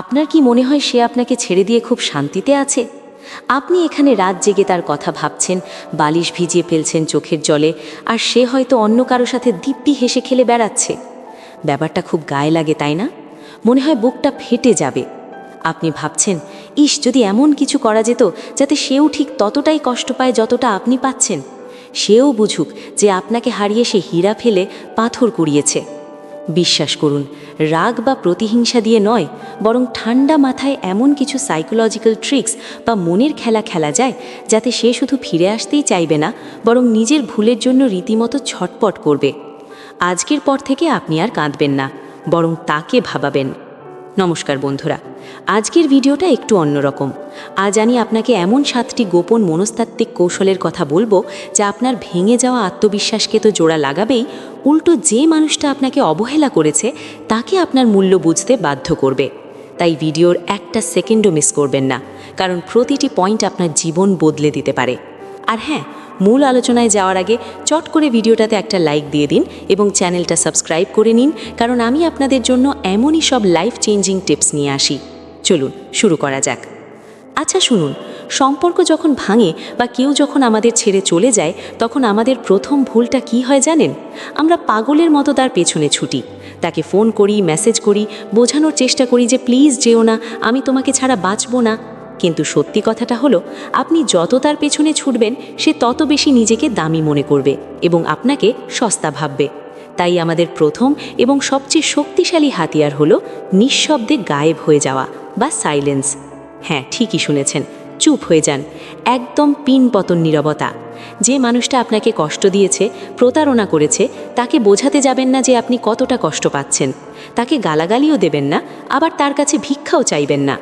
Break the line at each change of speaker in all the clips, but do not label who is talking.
আপনার কি মনে হয় সে আপনাকে ছেড়ে দিয়ে খুব শান্তিতে আছে? আপনি এখানে রাত জেগে তার কথা ভাবছেন, বালিশ ভিজিয়ে ফেলছেন চোখের জলে, আর সে হয়তো অন্য কারও সাথে দিব্যি হেসে খেলে বেড়াচ্ছে। ব্যাপারটা খুব গায়ে লাগে, তাই না? মনে হয় বুকটা ফেটে যাবে। আপনি ভাবছেন, ইস, যদি এমন কিছু করা যেত, যাতে সেও ঠিক ততটাই কষ্ট পায় যতটা আপনি পাচ্ছেন। সেও বুঝুক যে আপনাকে হারিয়ে সে হীরা ফেলে পাথর কুড়িয়েছে। বিশ্বাস করুন, রাগ বা প্রতিহিংসা দিয়ে নয়, বরং ঠান্ডা মাথায় এমন কিছু সাইকোলজিক্যাল ট্রিক্স বা মনের খেলা খেলা যায়, যাতে সে শুধু ফিরে আসতেই চাইবে না, বরং নিজের ভুলের জন্য রীতিমতো ছটপট করবে। আজকের পর থেকে আপনি আর কাঁদবেন না, বরং তাকে ভাবাবেন। নমস্কার বন্ধুরা, আজকের ভিডিওটা একটু অন্যরকম। আজ আমি আপনাকে এমন সাতটি গোপন মনস্তাত্ত্বিক কৌশলের কথা বলব যা আপনার ভেঙে যাওয়া আত্মবিশ্বাসকে তো জোড়া লাগাবেই, উল্টো যে মানুষটা আপনাকে অবহেলা করেছে, তাকে আপনার মূল্য বুঝতে বাধ্য করবে। তাই ভিডিওর একটা সেকেন্ডও মিস করবেন না, কারণ প্রতিটি পয়েন্ট আপনার জীবন বদলে দিতে পারে। আর হ্যাঁ মূল আলোচনায় যাওয়ার আগে চট করে ভিডিওটাতে একটা লাইক দিয়ে দিন এবং চ্যানেলটা সাবস্ক্রাইব করে নিন, কারণ আমি আপনাদের জন্য এমনই সব লাইফ চেঞ্জিং টিপস নিয়ে আসি। চলুন, শুরু করা যাক। আচ্ছা শুনুন, সম্পর্ক যখন ভাঙে বা কেউ যখন আমাদের ছেড়ে চলে যায়, তখন আমাদের প্রথম ভুলটা কি হয় জানেন? আমরা পাগলের মতো তার পেছনে ছুটি। তাকে ফোন করি, মেসেজ করি, বোঝানোর চেষ্টা করি যে, প্লিজ যেও না, আমি তোমাকে ছাড়া বাঁচবো না। কিন্তু সত্যি কথাটা হলো, আপনি যত তার পেছনে ছুটবেন, সে তত বেশি নিজেকে দামি মনে করবে এবং আপনাকে সস্তা ভাববে। তাই আমাদের প্রথম এবং সবচেয়ে শক্তিশালী হাতিয়ার হলো নিঃশব্দে গায়েব হয়ে যাওয়া বা সাইলেন্স। হ্যাঁ ঠিকই শুনেছেন। চুপ হয়ে যান। একদম পিন পতন নীরবতা। যে মানুষটা আপনাকে কষ্ট দিয়েছে, প্রতারণা করেছে, তাকে বোঝাতে যাবেন না যে আপনি কতটা কষ্ট পাচ্ছেন। তাকে গালাগালিও দেবেন না, আবার তার কাছে ভিক্ষাও চাইবেন না।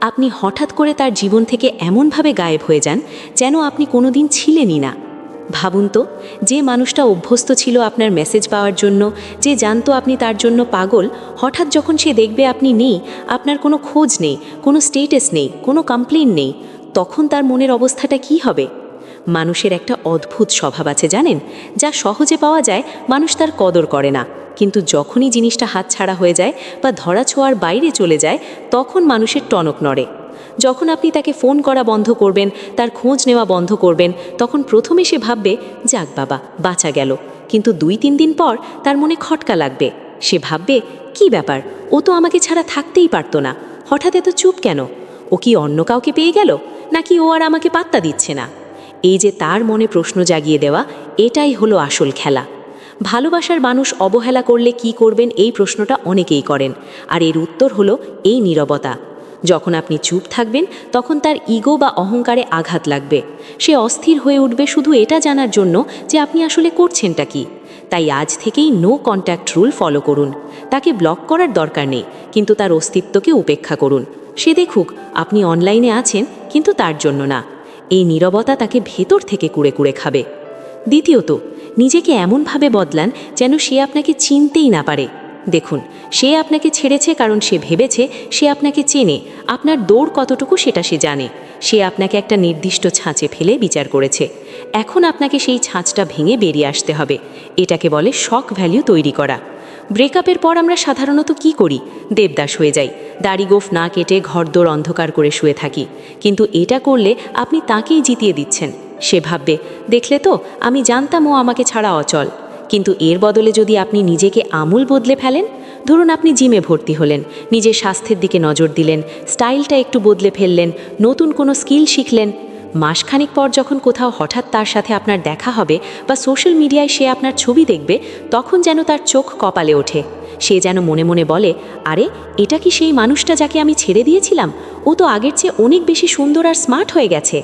আপনি হঠাৎ করে তার জীবন থেকে এমনভাবে গায়েব হয়ে যান, যেন আপনি কোনোদিন ছিলেনই না। ভাবুন তো, যে মানুষটা অভ্যস্ত ছিল আপনার মেসেজ পাওয়ার জন্য, যে জানতো আপনি তার জন্য পাগল, হঠাৎ যখন সে দেখবে আপনি নেই, আপনার কোনো খোঁজ নেই, কোনো স্টেটাস নেই, কোনো কমপ্লেন নেই, তখন তার মনের অবস্থাটা কি হবে? মানুষের একটা অদ্ভুত স্বভাব আছে জানেন, যা সহজে পাওয়া যায়, মানুষ তার কদর করে না। কিন্তু যখনই জিনিসটা হাতছাড়া হয়ে যায় বা ধরা ছোঁয়ার বাইরে চলে যায়, তখন মানুষের টনক নড়ে। যখন আপনি তাকে ফোন করা বন্ধ করবেন, তার খোঁজ নেওয়া বন্ধ করবেন, তখন প্রথমে সে ভাববে, যাক বাবা, বাঁচা গেল। কিন্তু দুই তিন দিন পর তার মনে খটকা লাগবে। সে ভাববে, কি ব্যাপার? ও তো আমাকে ছাড়া থাকতেই পারতো না। হঠাৎ এত চুপ কেন? ও কি অন্য কাউকে পেয়ে গেল? নাকি ও আর আমাকে পাত্তা দিচ্ছে না? এই যে তার মনে প্রশ্ন জাগিয়ে দেওয়া, এটাই হলো আসল খেলা। ভালোবাসার মানুষ অবহেলা করলে কি করবেন এই প্রশ্নটা অনেকেই করেন। আর এর উত্তর হলো, এই নীরবতা। যখন আপনি চুপ থাকবেন, তখন তার ইগো বা অহংকারে আঘাত লাগবে। সে অস্থির হয়ে উঠবে শুধু এটা জানার জন্য যে আপনি আসলে করছেনটা কি। তাই আজ থেকেই নো কন্ট্যাক্ট রুল ফলো করুন। তাকে ব্লক করার দরকার নেই, কিন্তু তার অস্তিত্বকে উপেক্ষা করুন। সে দেখুক, আপনি অনলাইনে আছেন, কিন্তু তার জন্য না। এই নীরবতা তাকে ভেতর থেকে কুড়ে কুড়ে খাবে। দ্বিতীয়ত, নিজেকে এমনভাবে বদলান যেন সে আপনাকে চিনতেই না পারে। দেখুন, সে আপনাকে ছেড়েছে কারণ সে ভেবেছে সে আপনাকে চেনে। আপনার দৌড় কতটুকু সেটা সে জানে। সে আপনাকে একটা নির্দিষ্ট ছাঁচে ফেলে বিচার করেছে। এখন আপনাকে সেই ছাঁচটা ভেঙে বেরিয়ে আসতে হবে। এটাকে বলে শক ভ্যালিউ তৈরি করা। ব্রেকআপের পর আমরা সাধারণত কি করি? দেবদাস হয়ে যাই। দাড়ি গোফ না কেটে ঘরদোর অন্ধকার করে শুয়ে থাকি। কিন্তু এটা করলে আপনি তাকেই জিতিয়ে দিচ্ছেন। সে ভাববে, দেখলে তো, আমি জানতাম ও আমাকে ছাড়া অচল। কিন্তু এর বদলে যদি আপনি নিজেকে আমূল বদলে ফেলেন, ধরুন আপনি জিমে ভর্তি হলেন, নিজের স্বাস্থ্যের দিকে নজর দিলেন, স্টাইলটা একটু বদলে ফেললেন, নতুন কোনো স্কিল শিখলেন, মাসখানিক পর যখন কোথাও হঠাৎ তার সাথে আপনার দেখা হবে বা সোশ্যাল মিডিয়ায় সে আপনার ছবি দেখবে, তখন যেন তার চোখ কপালে ওঠে। সে যেন মনে মনে বলে, আরে, এটা কি সেই মানুষটা যাকে আমি ছেড়ে দিয়েছিলাম? ও তো আগের চেয়ে অনেক বেশি সুন্দর আর স্মার্ট হয়ে গেছে।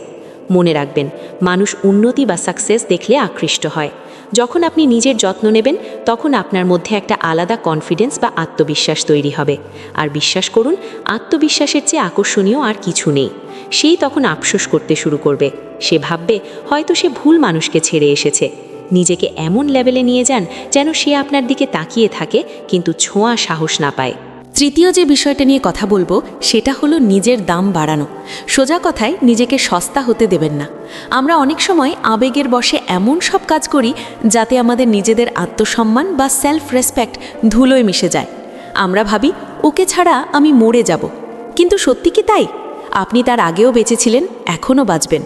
মনে রাখবেন, মানুষ উন্নতি বা সাকসেস দেখলে আকৃষ্ট হয়। যখন আপনি নিজের যত্ন নেবেন, তখন আপনার মধ্যে একটা আলাদা কনফিডেন্স বা আত্মবিশ্বাস তৈরি হবে। আর বিশ্বাস করুন, আত্মবিশ্বাসের চেয়ে আকর্ষণীয় আর কিছু নেই। সেই তখন আফসোস করতে শুরু করবে। সে ভাববে, হয়তো সে ভুল মানুষকে ছেড়ে এসেছে। নিজেকে এমন লেভেলে নিয়ে যান যেন সে আপনার দিকে তাকিয়ে থাকে, কিন্তু ছোঁয়া সাহস না পায়।
তৃতীয় যে বিষয়টা নিয়ে কথা বলব, সেটা হলো নিজের দাম বাড়ানো। সোজা কথায় নিজেকে সস্তা হতে দেবেন না। আমরা অনেক সময় আবেগের বশে এমন সব কাজ করি, যাতে আমাদের নিজেদের আত্মসম্মান বা সেলফ রেসপেক্ট ধুলোয় মিশে যায়। আমরা ভাবি, ওকে ছাড়া আমি মরে যাব। কিন্তু সত্যি কি তাই? আপনি তার আগেও বেঁচেছিলেন এখনও বাঁচবেন।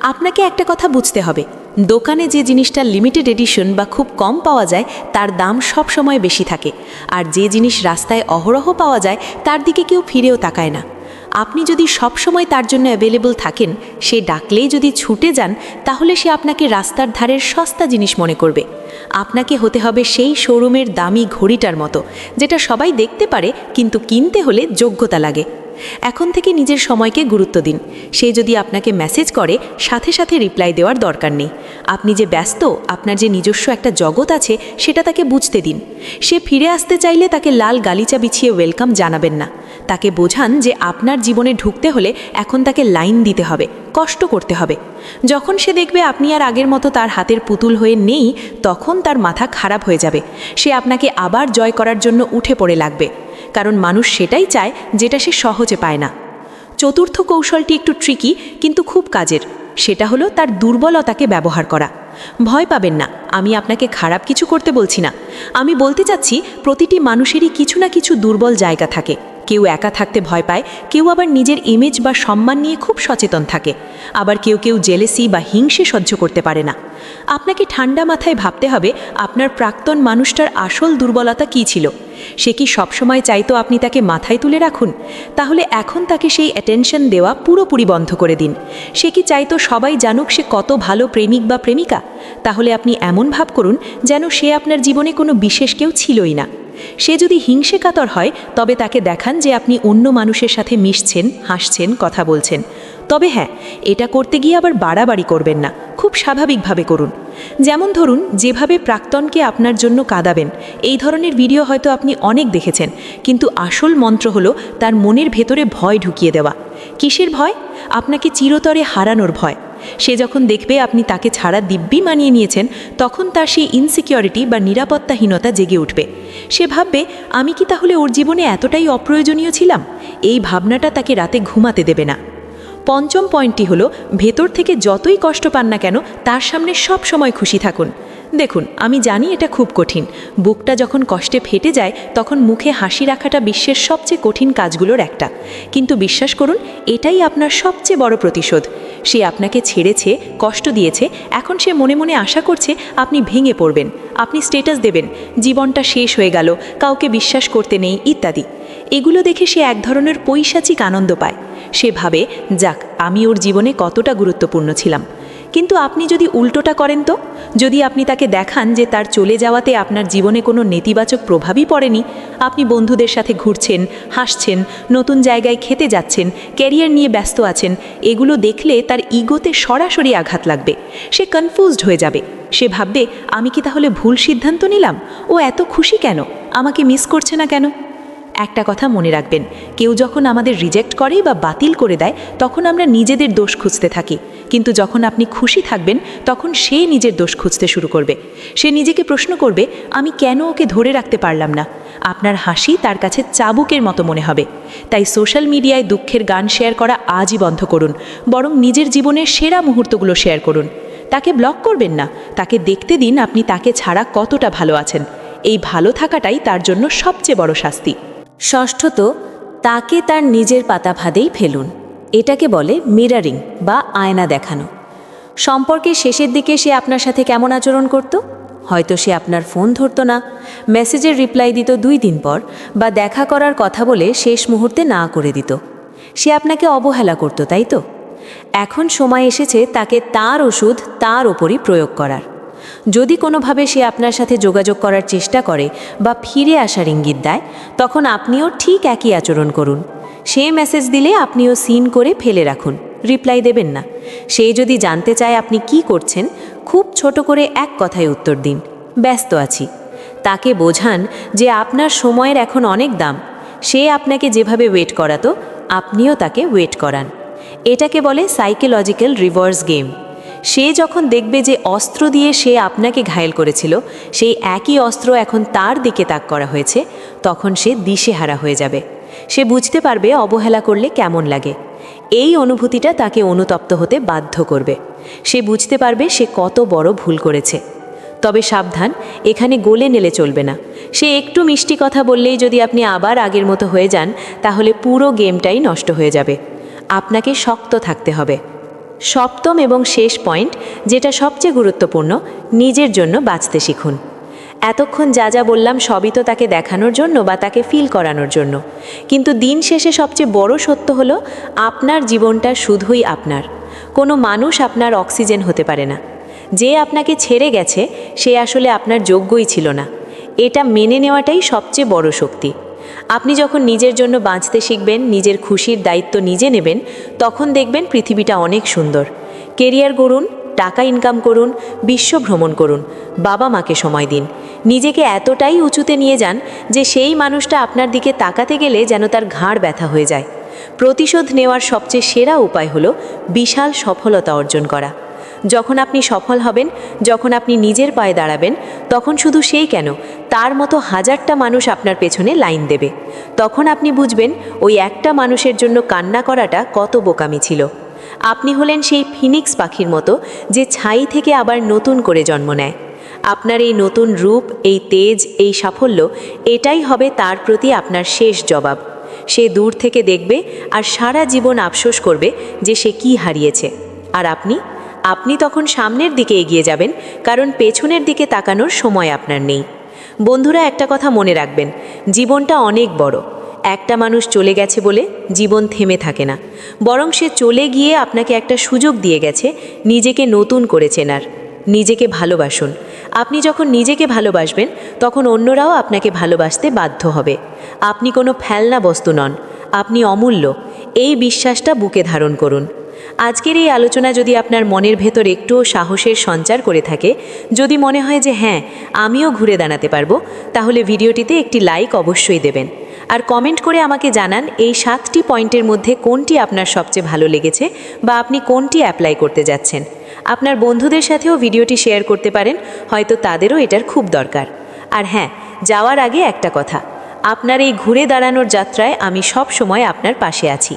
আপনাকে একটা কথা বুঝতে হবে। দোকানে যে জিনিসটা লিমিটেড এডিশন বা খুব কম পাওয়া যায়, তার দাম সব সময় বেশি থাকে। আর যে জিনিস রাস্তায় অহরহ পাওয়া যায়, তার দিকে কেউ ফিরেও তাকায় না। আপনি যদি সব সময় তার জন্য অ্যাভেলেবল থাকেন, সে ডাকলেই যদি ছুটে যান, তাহলে সে আপনাকে রাস্তার ধারের সস্তা জিনিস মনে করবে। আপনাকে হতে হবে সেই শোরুমের দামি ঘড়িটার মতো, যেটা সবাই দেখতে পারে, কিন্তু কিনতে হলে যোগ্যতা লাগে। এখন থেকে নিজের সময়কে গুরুত্ব দিন। সে যদি আপনাকে মেসেজ করে, সাথে সাথে রিপ্লাই দেওয়ার দরকার নেই। আপনি যে ব্যস্ত, আপনার যে নিজস্ব একটা জগৎ আছে, সেটা তাকে বুঝতে দিন। সে ফিরে আসতে চাইলে তাকে লাল গালিচা বিছিয়ে ওয়েলকাম জানাবেন না। তাকে বোঝান যে আপনার জীবনে ঢুকতে হলে এখন তাকে লাইন দিতে হবে, কষ্ট করতে হবে। যখন সে দেখবে আপনি আর আগের মতো তার হাতের পুতুল হয়ে নেই, তখন তার মাথা খারাপ হয়ে যাবে। সে আপনাকে আবার জয় করার জন্য উঠে পড়ে লাগবে। কারণ মানুষ সেটাই চায় যেটা সে সহজে পায় না। চতুর্থ কৌশলটি একটু ট্রিকি কিন্তু খুব কাজের। সেটা হলো তার দুর্বলতাকে ব্যবহার করা। ভয় পাবেন না, আমি আপনাকে খারাপ কিছু করতে বলছি না। আমি বলতে চাচ্ছি, প্রতিটি মানুষেরই কিছু না কিছু দুর্বল জায়গা থাকে। কেউ একা থাকতে ভয় পায়, কেউ আবার নিজের ইমেজ বা সম্মান নিয়ে খুব সচেতন থাকে। আবার কেউ কেউ জেলেসি বা হিংসে সহ্য করতে পারে না। আপনাকে ঠান্ডা মাথায় ভাবতে হবে, আপনার প্রাক্তন মানুষটার আসল দুর্বলতা কী ছিল? সে কি সবসময় চাইতো আপনি তাকে মাথায় তুলে রাখুন? তাহলে এখন তাকে সেই অ্যাটেনশন দেওয়া পুরোপুরি বন্ধ করে দিন। সে কি চাইতো সবাই জানুক সে কত ভালো প্রেমিক বা প্রেমিকা? তাহলে আপনি এমন ভাব করুন যেন সে আপনার জীবনে কোনো বিশেষ কেউ ছিলই না। সে যদি হিংসে কাতর হয়, তবে তাকে দেখান যে আপনি অন্য মানুষের সাথে মিশছেন, হাসছেন, কথা বলছেন। তবে হ্যাঁ এটা করতে গিয়ে আবার বাড়াবাড়ি করবেন না, খুব স্বাভাবিকভাবে করুন। যেমন ধরুন, যেভাবে প্রাক্তনকে আপনার জন্য কাঁদাবেন, এই ধরনের ভিডিও হয়তো আপনি অনেক দেখেছেন, কিন্তু আসল মন্ত্র হলো তার মনের ভেতরে ভয় ঢুকিয়ে দেওয়া। কিসের ভয়? আপনাকে চিরতরে হারানোর ভয়। সে যখন দেখবে আপনি তাকে ছাড়া দিব্যি মানিয়ে নিয়েছেন, তখন তার সেই ইনসিকিউরিটি বা নিরাপত্তাহীনতা জেগে উঠবে। সে ভাববে, আমি কি তাহলে ওর জীবনে এতটাই অপ্রয়োজনীয় ছিলাম? এই ভাবনাটা তাকে রাতে ঘুমাতে দেবে না। পঞ্চম পয়েন্টটি হলো, ভেতর থেকে যতই কষ্ট পান না কেন, তার সামনে সব সময় খুশি থাকুন। দেখুন, আমি জানি এটা খুব কঠিন। বুকটা যখন কষ্টে ফেটে যায়, তখন মুখে হাসি রাখাটা বিশ্বের সবচেয়ে কঠিন কাজগুলোর একটা। কিন্তু বিশ্বাস করুন, এটাই আপনার সবচেয়ে বড় প্রতিশোধ। সে আপনাকে ছেড়েছে, কষ্ট দিয়েছে, এখন সে মনে মনে আশা করছে আপনি ভেঙে পড়বেন। আপনি স্টেটাস দেবেন, জীবনটা শেষ হয়ে গেল, কাউকে বিশ্বাস করতে নেই, ইত্যাদি। এগুলো দেখে সে এক ধরনের পৈশাচিক আনন্দ পায়। সে ভাবে, যাক, আমি ওর জীবনে কতটা গুরুত্বপূর্ণ ছিলাম। কিন্তু আপনি যদি উল্টোটা করেন তো? যদি আপনি তাকে দেখান যে তার চলে যাওয়াতে আপনার জীবনে কোনো নেতিবাচক প্রভাবই পড়েনি, আপনি বন্ধুদের সাথে ঘুরছেন, হাসছেন, নতুন জায়গায় খেতে যাচ্ছেন, ক্যারিয়ার নিয়ে ব্যস্ত আছেন, এগুলো দেখলে তার ইগোতে সরাসরি আঘাত লাগবে। সে কনফিউজড হয়ে যাবে। সে ভাববে, আমি কি তাহলে ভুল সিদ্ধান্ত নিলাম? ও এত খুশি কেন? আমাকে মিস করছে না কেন? একটা কথা মনে রাখবেন, কেউ যখন আমাদের রিজেক্ট করে বা বাতিল করে দেয়, তখন আমরা নিজেদের দোষ খুঁজতে থাকি। কিন্তু যখন আপনি খুশি থাকবেন, তখন সে নিজের দোষ খুঁজতে শুরু করবে। সে নিজেকে প্রশ্ন করবে, আমি কেন ওকে ধরে রাখতে পারলাম না? আপনার হাসি তার কাছে চাবুকের মতো মনে হবে। তাই সোশ্যাল মিডিয়ায় দুঃখের গান শেয়ার করা আজই বন্ধ করুন, বরং নিজের জীবনের সেরা মুহূর্তগুলো শেয়ার করুন। তাকে ব্লক করবেন না, তাকে দেখতে দিন আপনি তাকে ছাড়া কতটা ভালো আছেন। এই ভালো থাকাটাই তার জন্য সবচেয়ে বড় শাস্তি।
ষষ্ঠত, তাকে তার নিজের পাতা ফাঁদেই ফেলুন। এটাকে বলে মিরারিং বা আয়না দেখানো। সম্পর্কের শেষের দিকে সে আপনার সাথে কেমন আচরণ করত? হয়তো সে আপনার ফোন ধরতো না, মেসেজের রিপ্লাই দিত দুই দিন পর বা দেখা করার কথা বলে শেষ মুহূর্তে না করে দিত। সে আপনাকে অবহেলা করত, তাই তো? এখন সময় এসেছে তাকে তার ওষুধ তার ওপরই প্রয়োগ করার। যদি কোনোভাবে সে আপনার সাথে যোগাযোগ করার চেষ্টা করে বা ফিরে আসার ইঙ্গিত দেয়, তখন আপনিও ঠিক একই আচরণ করুন। সে মেসেজ দিলে আপনিও সিন করে ফেলে রাখুন। রিপ্লাই দেবেন না। সে যদি জানতে চায় আপনি কি করছেন, খুব ছোট করে এক কথায় উত্তর দিন। ব্যস্ত আছি। তাকে বোঝান যে আপনার সময়ের এখন অনেক দাম। সে আপনাকে যেভাবে ওয়েট করাতো, আপনিও তাকে ওয়েট করান। এটাকে বলে সাইকোলজিক্যাল রিভার্স গেম। সে যখন দেখবে যে অস্ত্র দিয়ে সে আপনাকে ঘায়েল করেছিল, সেই একই অস্ত্র এখন তার দিকে তাক করা হয়েছে, তখন সে দিশেহারা হয়ে যাবে। সে বুঝতে পারবে অবহেলা করলে কেমন লাগে। এই অনুভূতিটা তাকে অনুতপ্ত হতে বাধ্য করবে। সে বুঝতে পারবে সে কত বড় ভুল করেছে। তবে সাবধান, এখানে গোলে নেলে চলবে না। সে একটু মিষ্টি কথা বললেই যদি আপনি আবার আগের মতো হয়ে যান, তাহলে পুরো গেমটাই নষ্ট হয়ে যাবে। আপনাকে শক্ত থাকতে হবে। সপ্তম এবং শেষ পয়েন্ট, যেটা সবচেয়ে গুরুত্বপূর্ণ, নিজের জন্য বাঁচতে শিখুন। এতক্ষণ যা যা বললাম সবই তো তাকে দেখানোর জন্য বা তাকে ফিল করানোর জন্য। কিন্তু দিন শেষে সবচেয়ে বড় সত্য হলো, আপনার জীবনটা শুধুই আপনার। কোনো মানুষ আপনার অক্সিজেন হতে পারে না। যে আপনাকে ছেড়ে গেছে, সে আসলে আপনার যোগ্যই ছিল না। এটা মেনে নেওয়াটাই সবচেয়ে বড় শক্তি। আপনি যখন নিজের জন্য বাঁচতে শিখবেন, নিজের খুশির দায়িত্ব নিজে নেবেন, তখন দেখবেন পৃথিবীটা অনেক সুন্দর। কেরিয়ার গড়ুন, টাকা ইনকাম করুন, বিশ্ব ভ্রমণ করুন, বাবা মাকে সময় দিন। নিজেকে এতটাই উঁচুতে নিয়ে যান যে সেই মানুষটা আপনার দিকে তাকাতে গেলে যেন তার ঘাড় ব্যথা হয়ে যায়। প্রতিশোধ নেওয়ার সবচেয়ে সেরা উপায় হলো বিশাল সফলতা অর্জন করা। যখন আপনি সফল হবেন, যখন আপনি নিজের পায়ে দাঁড়াবেন, তখন শুধু সেই কেন, তার মতো হাজারটা মানুষ আপনার পেছনে লাইন দেবে। তখন আপনি বুঝবেন, ওই একটা মানুষের জন্য কান্না করাটা কত বোকামি ছিল। আপনি হলেন সেই ফিনিক্স পাখির মতো, যে ছাই থেকে আবার নতুন করে জন্ম নেয়। আপনার এই নতুন রূপ, এই তেজ, এই সাফল্য, এটাই হবে তার প্রতি আপনার শেষ জবাব। সে দূর থেকে দেখবে আর সারা জীবন আফসোস করবে যে সে কি হারিয়েছে। আর আপনি আপনি তখন সামনের দিকে এগিয়ে যাবেন, কারণ পেছনের দিকে তাকানোর সময় আপনার নেই। বন্ধুরা, একটা কথা মনে রাখবেন, জীবনটা অনেক বড়। একটা মানুষ চলে গেছে বলে জীবন থেমে থাকে না। বরং সে চলে গিয়ে আপনাকে একটা সুযোগ দিয়ে গেছে, নিজেকে নতুন করে চেনার, নিজেকে ভালোবাসুন। আপনি যখন নিজেকে ভালোবাসবেন, তখন অন্যরাও আপনাকে ভালোবাসতে বাধ্য হবে। আপনি কোনো ফেলনা বস্তু নন, আপনি অমূল্য। এই বিশ্বাসটা বুকে ধারণ করুন। আজকের এই আলোচনা যদি আপনার মনের ভেতর একটুও সাহসের সঞ্চার করে থাকে, যদি মনে হয় যে হ্যাঁ আমিও ঘুরে দাঁড়াতে পারব, তাহলে ভিডিওটিতে একটি লাইক অবশ্যই দেবেন। আর কমেন্ট করে আমাকে জানান এই সাতটি পয়েন্টের মধ্যে কোনটি আপনার সবচেয়ে ভালো লেগেছে বা আপনি কোনটি অ্যাপ্লাই করতে যাচ্ছেন। আপনার বন্ধুদের সাথেও ভিডিওটি শেয়ার করতে পারেন, হয়তো তাদেরও এটার খুব দরকার। আর হ্যাঁ যাওয়ার আগে একটা কথা, আপনার এই ঘুরে দাঁড়ানোর যাত্রায় আমি সব সময় আপনার পাশে আছি।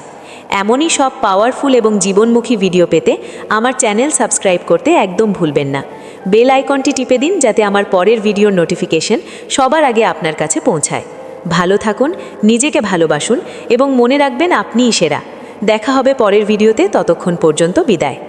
এমনই সব পাওয়ারফুল এবং জীবনমুখী ভিডিও পেতে আমার চ্যানেল সাবস্ক্রাইব করতে একদম ভুলবেন না। বেল আইকনটি টিপে দিন যাতে আমার পরের ভিডিওর নোটিফিকেশন সবার আগে আপনার কাছে পৌঁছায়। ভালো থাকুন, নিজেকে ভালোবাসুন এবং মনে রাখবেন আপনিই সেরা। দেখা হবে পরের ভিডিওতে ততক্ষণ পর্যন্ত বিদায়।